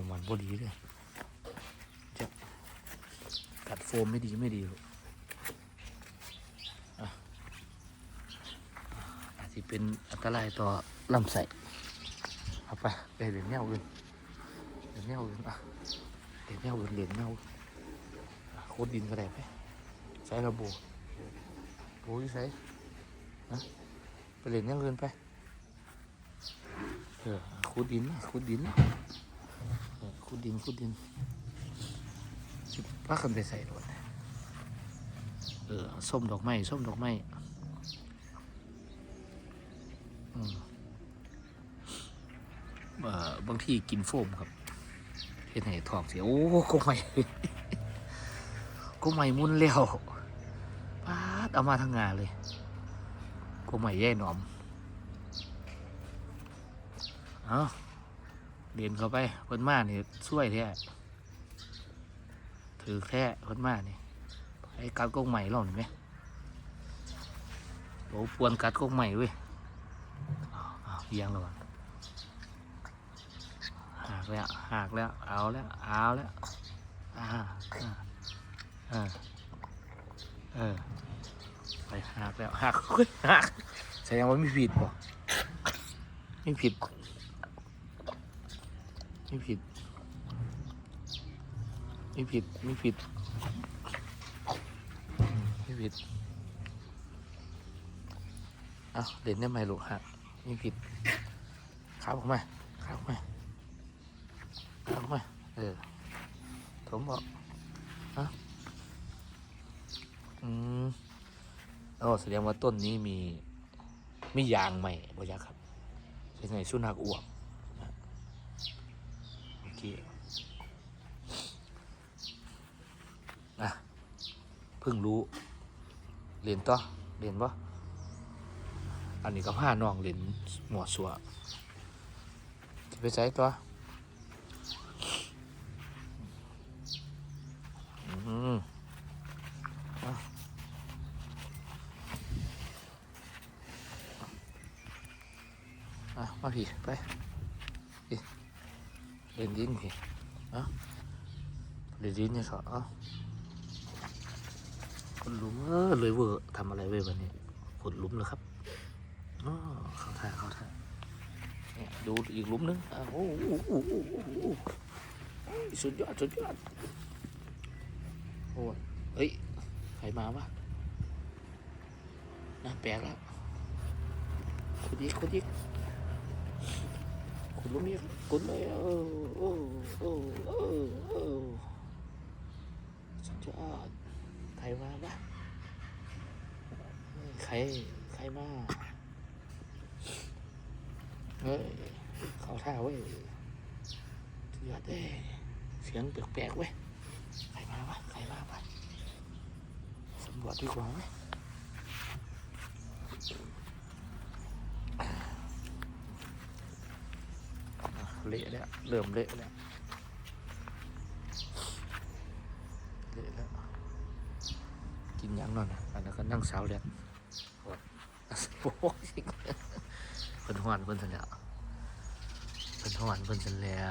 มมันพอดีเลยจะกัดโฟมไม่ดีไม่ดีหรอกอะอาจจะเป็นอันตรายต่อลำไส้เอาไปไปเหรียญแนวอื่นเหรียญแนวอื่นอะเหรียญแนวอื่นเหรียญแนวอื่นอะโคตรดินก็ได้ไปใส่ระบบโอ้ยใส่นะไปเหรียญแนวอื่นไปเออขุดดินนะขุดดินนะ ขุดดินขุดดินสิพักกันไปใส่รถเออส้มดอกไม้ส้มดอกไม้มเออบางทีกินโฟมครับเห็นให้ท้องเสียโอ้ก็ไม่ก็ไม่มุนแล้วปาดเอามาทั้งงานเลยก็ไม่แย่หนอม เอา เรียนเข้าไปเพิ่นมานี่ช่วยแท้ถือแท้เพิ่นมานี่ไอ้กัดกงใหม่เราเห็นไหมโอ้ปวนกัดกงใหม่เว้ยอ้าวอ้าวเอียงแล้ววะหักแล้วหักแล้วเอาแล้วเอาแล้วอ่าเออเออไปหักแล้วหักเฮ้ยหักแสดงว่าไม่ผิดป่ะไม่ผิด ไม่ผิด ไม่ผิด ไม่ผิด ไม่ผิดเอาเด่นได้ไหมลูกฮะไม่ผิดขาออกมาขาออกมาขาออกมาเออผมบอกฮะอืมอ๋อแสดงว่าต้นนี้มีมียางใหม่บ่ยักครับเป็นไงสุนัขอ้วก โอเคนะเพิ่งรู้เรียนต่อเรียนปะอันนี้ก็พาน้องเรียนหมวดสัวจะไปใช้ตัวอืมอาอะมาพี่ไป เล่นดินพี่เอ้าเล่นดินเนี่ยเขาเอ้าคนลุมเออเลยเวอร์ทำอะไรไว้วันนี้ขดหลุมเลยครับอ๋อเข้าท่าเข้าท่าเนี่ยดูอีกลุมนึงอ้าวโอ้โหโอ้โหโอ้โหสุดยอดสุดยอดโอ้ยเฮ้ยใครมาวะน่าแปลกแล้วคนอีกคนอีก คุณลุงนี่คุณเลยโอ้โอ้โอ้โอ้โอ้สุดยอดใครมาบ้างใคร ใครมา เฮ้ย เขาท่าเว้ยสุดยอดเด้เสียงแปลกๆเว้ย ใครมาวะ ใครมาบ้าสำรวจดีกว่าไหม เละแล้วเริ่มเละแล้วเละแล้วกินยังนอนอันนั้นก็นั่งสาวแล้วโอ้ยเพิ่นหวนเพิ่นสันแล้วเพิ่นหวนเพิ่นสันแล้ว